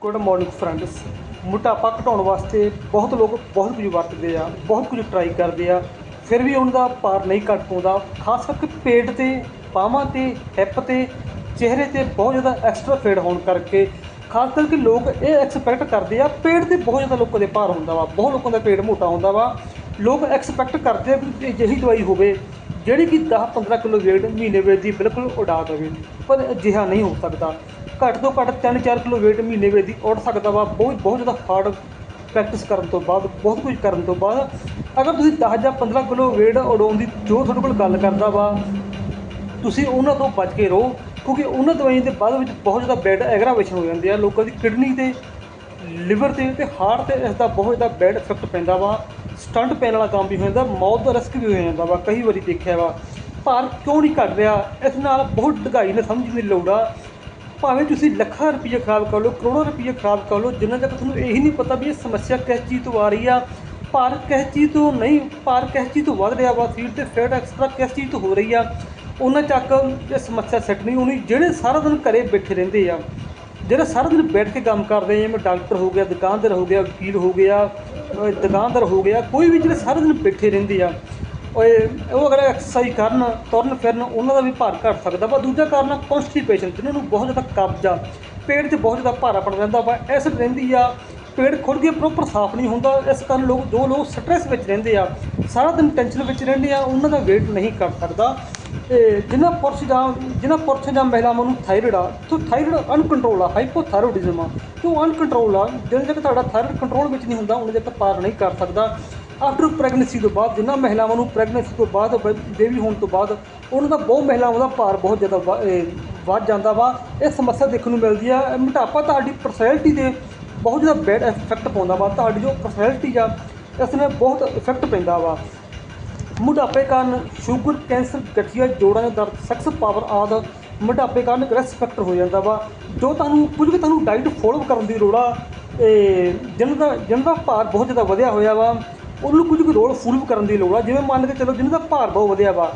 Good morning friends ਮੋਟਾਪਾ ਘਟਾਉਣ ਵਾਸਤੇ ਬਹੁਤ ਲੋਕ ਬਹੁਤ ਕੁਝ ਵਰਤਦੇ ਆ, ਬਹੁਤ ਕੁਝ ਟਰਾਈ ਕਰਦੇ ਆ। ਫਿਰ ਵੀ ਉਹਨਾਂ ਦਾ ਭਾਰ ਨਹੀਂ ਘਟ ਪਾਉਂਦਾ। ਖਾਸ ਕਰਕੇ ਪੇਟ ਤੇ, ਬਾਹਾਂ ਤੇ ਹਿੱਪ ਤੇ, ਚਿਹਰੇ ਤੇ ਬਹੁਤ ਜ਼ਿਆਦਾ ਐਕਸਟਰਾ ਫੇਡ ਹੋਣ ਕਰਕੇ। ਖਾਸ ਕਰਕੇ ਲੋਕ ਇਹ ਐਕਸਪੈਕਟ ਕਰਦੇ ਆ, ਪੇਟ ਤੇ ਬਹੁਤ ਜ਼ਿਆਦਾ ਲੋਕਾਂ ਦੇ ਭਾਰ ਹੁੰਦਾ ਵਾ, ਬਹੁਤ ਲੋਕਾਂ ਦਾ ਪੇਟ ਮੋਟਾ ਹੁੰਦਾ ਵਾ। ਲੋਕ ਐਕਸਪੈਕਟ ਕਰਦੇ ਆ ਵੀ ਅਜਿਹੀ ਦਵਾਈ ਹੋਵੇ, ਜਿਹੜੀ ਕਿ 10-15 ਕਿਲੋ weight ਮਹੀਨੇ ਵਿੱਚ ਦੀ ਬਿਲਕੁਲ ਉਡਾ ਦੇਵੇ, ਪਰ ਅਜਿਹਾ ਨਹੀਂ ਹੋ ਸਕਦਾ। ਘੱਟ ਤੋਂ ਘੱਟ 3-4 ਕਿਲੋ weight ਮਹੀਨੇ ਵਿੱਚ ਦੀ ਉੱਡ ਸਕਦਾ ਵਾ। ਬਹੁਤ ਬਹੁਤ ਜ਼ਿਆਦਾ ਹਾਰਡ ਪ੍ਰੈਕਟਿਸ ਕਰਨ ਤੋਂ ਬਾਅਦ, ਬਹੁਤ ਕੁਝ ਕਰਨ ਤੋਂ ਬਾਅਦ। ਅਗਰ ਤੁਸੀਂ 10 ਜਾਂ 15 ਕਿਲੋ weight ਉਡਾਉਣ ਦੀ ਜੋ ਤੁਹਾਡੇ ਕੋਲ ਗੱਲ ਕਰਦਾ ਵਾ, ਤੁਸੀਂ ਉਹਨਾਂ ਤੋਂ ਬਚ ਕੇ ਰਹੋ, ਕਿਉਂਕਿ ਉਹਨਾਂ ਦਵਾਈਆਂ ਦੇ ਬਾਅਦ ਵਿੱਚ ਬਹੁਤ ਜ਼ਿਆਦਾ ਬੈਡ ਐਗਰਾਵੇਸ਼ਨ ਹੋ ਜਾਂਦੇ ਆ। ਲੋਕਾਂ ਦੀ ਕਿਡਨੀ ਤੇ ਲਿਵਰ ਤੇ ਤੇ ਹਾਰਟ ਤੇ ਇਸ ਦਾ ਬਹੁਤ ਜ਼ਿਆਦਾ ਬੈਡ ਇਫੈਕਟ ਪੈਂਦਾ ਵਾ। ਸਟੰਟ ਪੈਣ ਵਾਲਾ ਕੰਮ ਵੀ ਹੋ ਜਾਂਦਾ ਮੌਤ ਦਾ ਰਿਸਕ ਵੀ ਹੋ ਜਾਂਦਾ ਵਾ। ਕਈ ਵਾਰੀ ਦੇਖਿਆ ਵਾ। ਭਾਰ ਕਿਉਂ ਨਹੀਂ ਘਟ ਰਿਹਾ? ਇਸ ਨਾਲ ਬਹੁਤ ਡੂੰਘਾਈ ਨੇ ਸਮਝਣ ਦੀ ਲੋੜ ਆ ਭਾਵੇਂ ਤੁਸੀਂ ਲੱਖਾਂ ਰੁਪਏ ਖਰਾਬ ਕਰ ਲਓ, ਕਰੋੜਾਂ ਰੁਪਏ ਖਰਾਬ ਕਰ ਲਓ, ਜਿੰਨਾ ਤੱਕ ਤੁਹਾਨੂੰ ਇਹ ਨਹੀਂ ਪਤਾ ਵੀ ਇਹ ਸਮੱਸਿਆ ਕਿਸ ਚੀਜ਼ ਤੋਂ ਆ ਰਹੀ ਆ ਭਾਰ ਕਿਸ ਚੀਜ਼ ਤੋਂ ਨਹੀਂ ਭਾਰ ਕਿਸ ਚੀਜ਼ ਤੋਂ ਵੱਧ ਰਿਹਾ ਵਾ ਸਰੀਰ ਤੇ ਫੈਟ ਐਕਸਟਰਾ ਕਿਸ ਚੀਜ਼ ਤੋਂ ਹੋ ਰਹੀ ਆ, ਉਹਨਾਂ ਤੱਕ ਇਹ ਸਮੱਸਿਆ ਸੈੱਟ ਨਹੀਂ ਹੋਣੀ, ਜਿਹੜੇ ਸਾਰਾ ਦਿਨ ਘਰੇ ਬੈਠੇ ਰਹਿੰਦੇ ਆ, ਜਿਹੜੇ ਸਾਰਾ ਦਿਨ ਬੈਠ ਕੇ ਕੰਮ ਕਰਦੇ ਆ, ਜਿਵੇਂ ਡਾਕਟਰ ਹੋ ਗਿਆ, ਦੁਕਾਨਦਾਰ ਹੋ ਗਿਆ, ਵਕੀਲ ਹੋ ਗਿਆ ਦੁਕਾਨਦਾਰ ਹੋ ਗਿਆ, ਕੋਈ ਵੀ ਜਿਹੜੇ ਸਾਰਾ ਦਿਨ ਬੈਠੇ ਰਹਿੰਦੇ ਆ ਓਏ, ਉਹ ਅਗਰ ਐਕਸਰਸਾਈਜ਼ ਕਰਨ, ਤੁਰਨ ਫਿਰਨ, ਉਹਨਾਂ ਦਾ ਵੀ ਭਾਰ ਘਟ ਸਕਦਾ ਵਾ। ਦੂਜਾ ਕਾਰਨ ਕਨਸਟੀਪੇਸ਼ਨ ਜਿਹਨਾਂ ਨੂੰ ਬਹੁਤ ਜ਼ਿਆਦਾ ਕਬਜ਼ਾ ਪੇਟ 'ਚ ਬਹੁਤ ਜ਼ਿਆਦਾ ਭਾਰਾਪਣ ਰਹਿੰਦਾ ਵਾ। ਐਸਿਡ ਰਹਿੰਦੀ ਆ, ਪੇਟ ਖੁੱਲ੍ਹ ਕੇ ਪ੍ਰੋਪਰ ਸਾਫ਼ ਨਹੀਂ ਹੁੰਦਾ। ਇਸ ਕਾਰਨ ਲੋਕ, ਜੋ ਲੋਕ ਸਟ੍ਰੈਸ ਵਿੱਚ ਰਹਿੰਦੇ ਆ, ਸਾਰਾ ਦਿਨ ਟੈਨਸ਼ਨ ਵਿੱਚ ਰਹਿੰਦੇ ਆ, ਉਹਨਾਂ ਦਾ weight ਨਹੀਂ ਘਟ ਸਕਦਾ। ਤੇ ਜਿਨ੍ਹਾਂ ਪੁਰਸ਼ ਜਾਂ ਜਿਨ੍ਹਾਂ ਪੁਰਸ਼ ਜਾਂ ਮਹਿਲਾਵਾਂ ਨੂੰ ਥਾਇਰਾਇਡ ਆ, ਤੋਂ ਥਾਇਰਾਇਡ ਅਨਕੰਟਰੋਲ ਆ ਹਾਈਪੋਥਾਇਰੋਇਡਿਜ਼ਮ ਆ। ਕਿਉਂ ਅਨਕੰਟਰੋਲ ਆ ਜਦੋਂ ਤੱਕ ਤੁਹਾਡਾ ਥਾਇਰਾਇਡ ਕੰਟਰੋਲ ਵਿੱਚ ਨਹੀਂ ਹੁੰਦਾ ਉਹਨਾਂ ਤੱਕ ਪਾਰ ਨਹੀਂ ਕਰ ਸਕਦਾ। ਆਫਟਰ ਪ੍ਰੈਗਨੈਂਸੀ ਤੋਂ ਬਾਅਦ ਜਿਨ੍ਹਾਂ ਮਹਿਲਾਵਾਂ ਨੂੰ ਪ੍ਰੈਗਨੈਂਸੀ ਤੋਂ ਬਾਅਦ ਬੇਬੀ ਹੋਣ ਤੋਂ ਬਾਅਦ, ਉਹਨਾਂ ਦਾ ਬਹੁਤ ਮਹਿਲਾਵਾਂ ਦਾ ਭਾਰ ਬਹੁਤ ਜ਼ਿਆਦਾ ਵ- ਵੱਧ ਜਾਂਦਾ ਵਾ। ਇਹ ਸਮੱਸਿਆ ਦੇਖਣ ਨੂੰ ਮਿਲਦੀ ਆ। ਇਹ ਮੋਟਾਪਾ ਤੁਹਾਡੀ ਪਰਸਨੈਲਿਟੀ ਦੇ ਬਹੁਤ ਜ਼ਿਆਦਾ ਬੈਡ ਇਫੈਕਟ ਪਾਉਂਦਾ ਵਾ। ਤੁਹਾਡੀ ਜੋ ਪਰਸਨੈਲਿਟੀ ਆ, ਇਸ ਨੇ ਬਹੁਤ ਇਫੈਕਟ ਪੈਂਦਾ ਵਾ। ਮੋਟਾਪੇ ਕਾਰਨ ਸ਼ੂਗਰ ਕੈਂਸਰ ਗਠੀਆ, ਜੋੜਾਂ ਦਾ ਦਰਦ ਸੈਕਸ ਪਾਵਰ ਆਦਿ ਮੋਟਾਪੇ ਕਾਰਨ ਗ੍ਰੈਸ ਫੈਕਟਰ ਹੋ ਜਾਂਦਾ ਵਾ। ਜੋ ਤੁਹਾਨੂੰ, ਕੁਝ ਵੀ ਤੁਹਾਨੂੰ ਡਾਈਟ ਫੋਲੋ ਕਰਨ ਦੀ ਲੋੜ ਆ, ਇਹ ਜਿਹਨਾਂ ਦਾ ਜਿਹਨਾਂ ਦਾ ਭਾਰ ਬਹੁਤ ਜ਼ਿਆਦਾ ਵਧਿਆ ਹੋਇਆ ਵਾ। ਉਹਨੂੰ ਕੁਝ ਕੁ ਰੋਲ ਫੋਲੋ ਕਰਨ ਦੀ ਲੋੜ ਆ। ਜਿਵੇਂ ਮੰਨ ਕੇ ਚਲੋ ਜਿਹਨਾਂ ਦਾ ਭਾਰ ਬਹੁਤ ਵਧਿਆ ਵਾ,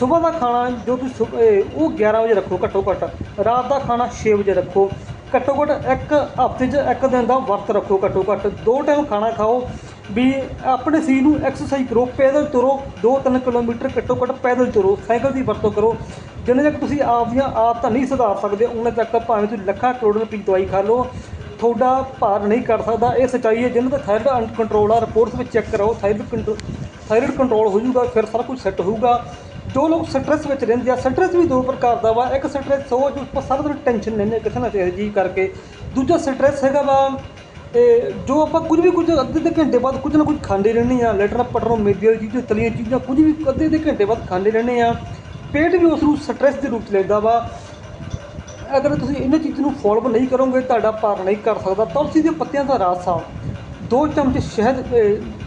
ਸਵੇਰ ਦਾ ਖਾਣਾ ਜੋ ਤੁਸੀਂ ਸੁਬ- ਉਹ 11 ਵਜੇ ਰੱਖੋ ਘੱਟੋ ਘੱਟ, ਰਾਤ ਦਾ ਖਾਣਾ 6 ਵਜੇ ਰੱਖੋ। ਘੱਟੋ ਘੱਟ ਇੱਕ ਹਫ਼ਤੇ 'ਚ ਇੱਕ ਦਿਨ ਦਾ ਵਰਤ ਰੱਖੋ ਘੱਟੋ ਘੱਟ। ਦੋ ਟਾਈਮ ਖਾਣਾ ਖਾਓ ਵੀ ਆਪਣੇ ਸਰੀਰ ਨੂੰ ਐਕਸਰਸਾਈਜ਼ ਕਰੋ, ਪੈਦਲ ਤੁਰੋ 2-3 ਕਿਲੋਮੀਟਰ ਘੱਟੋ ਘੱਟ ਪੈਦਲ ਤੁਰੋ, ਸਾਈਕਲ ਦੀ ਵਰਤੋਂ ਕਰੋ। ਜਿੰਨੇ ਤੱਕ ਤੁਸੀਂ ਆਪ ਆਪਦੀਆਂ ਆਦਤਾਂ ਨਹੀਂ ਸੁਧਾਰ ਸਕਦੇ ਉਹਨਾਂ ਤੱਕ ਭਾਵੇਂ ਤੁਸੀਂ ਲੱਖਾਂ ਕਰੋੜ ਰੁਪਏ ਦਵਾਈ ਖਾ ਲਓ। ਤੁਹਾਡਾ ਭਾਰ ਨਹੀਂ ਕਰ ਸਕਦਾ। ਇਹ ਸੱਚਾਈ ਹੈ, ਜਿਹਨਾਂ ਦਾ ਥਾਇਰਡ ਅਨਕੰਟਰੋਲ ਆ ਰਿਪੋਰਟਸ ਵਿੱਚ ਚੈੱਕ ਕਰਾਓ ਥਾਇਰਾਇਡ ਕੰਟਰੋਲ ਥਾਇਰਾਇਡ ਕੰਟਰੋਲ ਹੋ ਜਾਊਗਾ, ਫਿਰ ਸਾਰਾ ਕੁਝ ਸੈੱਟ ਹੋਊਗਾ। ਜੋ ਲੋਕ ਸਟ੍ਰੈਸ ਵਿੱਚ ਰਹਿੰਦੇ ਆ ਸਟ੍ਰੈਸ ਵੀ ਦੋ ਪ੍ਰਕਾਰ ਦਾ ਵਾ। ਇੱਕ ਸਟ੍ਰੈਸ ਉਹ ਜੋ ਆਪਾਂ ਸਾਰਾ ਦਿਨ ਟੈਨਸ਼ਨ ਲੈਂਦੇ ਕਿਸੇ ਨਾ ਕਿਸੇ ਚੀਜ਼ ਕਰਕੇ। ਦੂਜਾ ਸਟ੍ਰੈਸ ਹੈਗਾ ਵਾ ਇਹ ਜੋ ਆਪਾਂ ਕੁਝ ਵੀ ਕੁਝ ਅੱਧੇ ਦੇ ਘੰਟੇ ਬਾਅਦ ਕੁਝ ਨਾ ਕੁਝ ਖਾਂਦੇ ਰਹਿੰਦੇ ਆ। ਲੈਟਰ ਪਟਰੋ ਮੇਦੀ ਚੀਜ਼ਾਂ ਤਲੀਆਂ ਚੀਜ਼ਾਂ, ਕੁਝ ਵੀ ਅੱਧੇ ਦੇ ਘੰਟੇ ਬਾਅਦ ਖਾਂਦੇ ਰਹਿੰਦੇ ਆ। ਪੇਟ ਵੀ ਉਸ ਨੂੰ ਸਟ੍ਰੈਸ ਦੇ ਰੂਪ 'ਚ ਲੈਂਦਾ ਵਾ। ਅਗਰ ਤੁਸੀਂ ਇਹਨਾਂ ਚੀਜ਼ਾਂ ਨੂੰ ਫੋਲੋ ਨਹੀਂ ਕਰੋਗੇ, ਤੁਹਾਡਾ ਭਾਰ ਨਹੀਂ ਕਰ ਸਕਦਾ। ਤੁਲਸੀ ਦੇ ਪੱਤਿਆਂ ਦਾ ਰਸ ਆ ਦੋ ਚਮਚ ਸ਼ਹਿਦ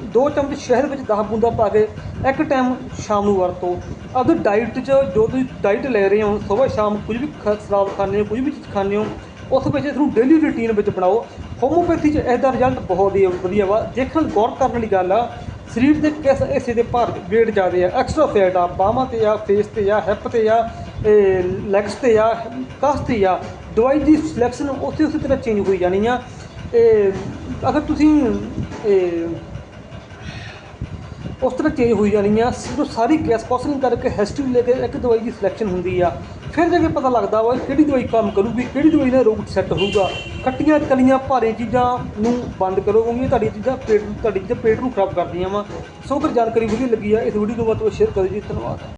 ਦੋ ਚਮਚ ਸ਼ਹਿਦ ਵਿੱਚ 10 ਬੂੰਦਾਂ ਪਾ ਕੇ ਇੱਕ ਟਾਈਮ ਸ਼ਾਮ ਨੂੰ ਵਰਤੋ। ਆਪਣੀ ਡਾਈਟ 'ਚ ਜੋ ਤੁਸੀਂ ਡਾਈਟ ਲੈ ਰਹੇ ਹੋ, ਸਵੇਰ ਸ਼ਾਮ ਕੁਝ ਵੀ ਖ- ਸ਼ਰਾਬ ਖਾਂਦੇ ਹੋ, ਕੁਝ ਵੀ ਚੀਜ਼ ਖਾਂਦੇ ਹੋ, ਉਸ ਵਿੱਚ ਇਸ ਨੂੰ ਡੇਲੀ ਰੂਟੀਨ ਵਿੱਚ ਬਣਾਓ। ਹੋਮੋਪੈਥੀ 'ਚ ਇਹਦਾ ਰਿਜ਼ਲਟ ਬਹੁਤ ਹੀ ਵਧੀਆ ਵਾ। ਦੇਖਣ, ਗੌਰ ਕਰਨ ਵਾਲੀ ਗੱਲ ਆ, ਸਰੀਰ ਦੇ ਕਿਸ ਹਿੱਸੇ ਦੇ ਭਾਰ weight ਜ਼ਿਆਦੇ ਆ? ਐਕਸਟਰਾ ਫੈਟ ਆ, ਬਾਹਾਂ ਤੇ ਆ ਫੇਸ ਤੇ ਆ ਹਿੱਪ ਤੇ ਆ ਲੈਗਸ ਤੇ ਆ, ਕਸ ਤੇ ਆ, ਦਵਾਈ ਦੀ ਸਿਲੈਕਸ਼ਨ ਉਸੇ ਉਸੇ ਤਰ੍ਹਾਂ ਚੇਂਜ ਹੋਈ ਜਾਣੀ ਆ। ਇਹ, ਅਗਰ ਤੁਸੀਂ, ਇਹ, ਉਸ ਤਰ੍ਹਾਂ ਚੇਂਜ ਹੋਈ ਜਾਣੀ ਆ, ਸਿਰਫ ਸਾਰੀ ਕੈਸ ਕਾਸਲਿੰਗ ਕਰਕੇ ਹਿਸਟਰੀ ਲੈ ਕੇ ਇੱਕ ਦਵਾਈ ਦੀ ਸਿਲੈਕਸ਼ਨ ਹੁੰਦੀ ਆ। ਫਿਰ ਜਾ ਕੇ ਪਤਾ ਲੱਗਦਾ ਵਾ ਕਿਹੜੀ ਦਵਾਈ ਕੰਮ ਕਰੂਗੀ, ਕਿਹੜੀ ਦਵਾਈ ਨਾਲ ਰੋਗ ਸੈੱਟ ਹੋਊਗਾ। ਖੱਟੀਆਂ ਤਲੀਆਂ ਭਾਰੇ ਚੀਜ਼ਾਂ ਨੂੰ ਬੰਦ ਕਰੋ ਕਿਉਂਕਿ ਤੁਹਾਡੀਆਂ ਚੀਜ਼ਾਂ ਪੇਟ, ਤੁਹਾਡੀ ਚੀਜ਼ਾਂ ਪੇਟ ਨੂੰ ਖਰਾਬ ਕਰਦੀਆਂ ਵਾ। ਸੋ ਅਗਰ ਜਾਣਕਾਰੀ ਵਧੀਆ ਲੱਗੀ ਆ, ਇਸ ਵੀਡੀਓ ਨੂੰ ਵੱਧ ਤੋਂ ਵੱਧ ਸ਼ੇਅਰ ਕਰੋ ਜੀ, ਧੰਨਵਾਦ।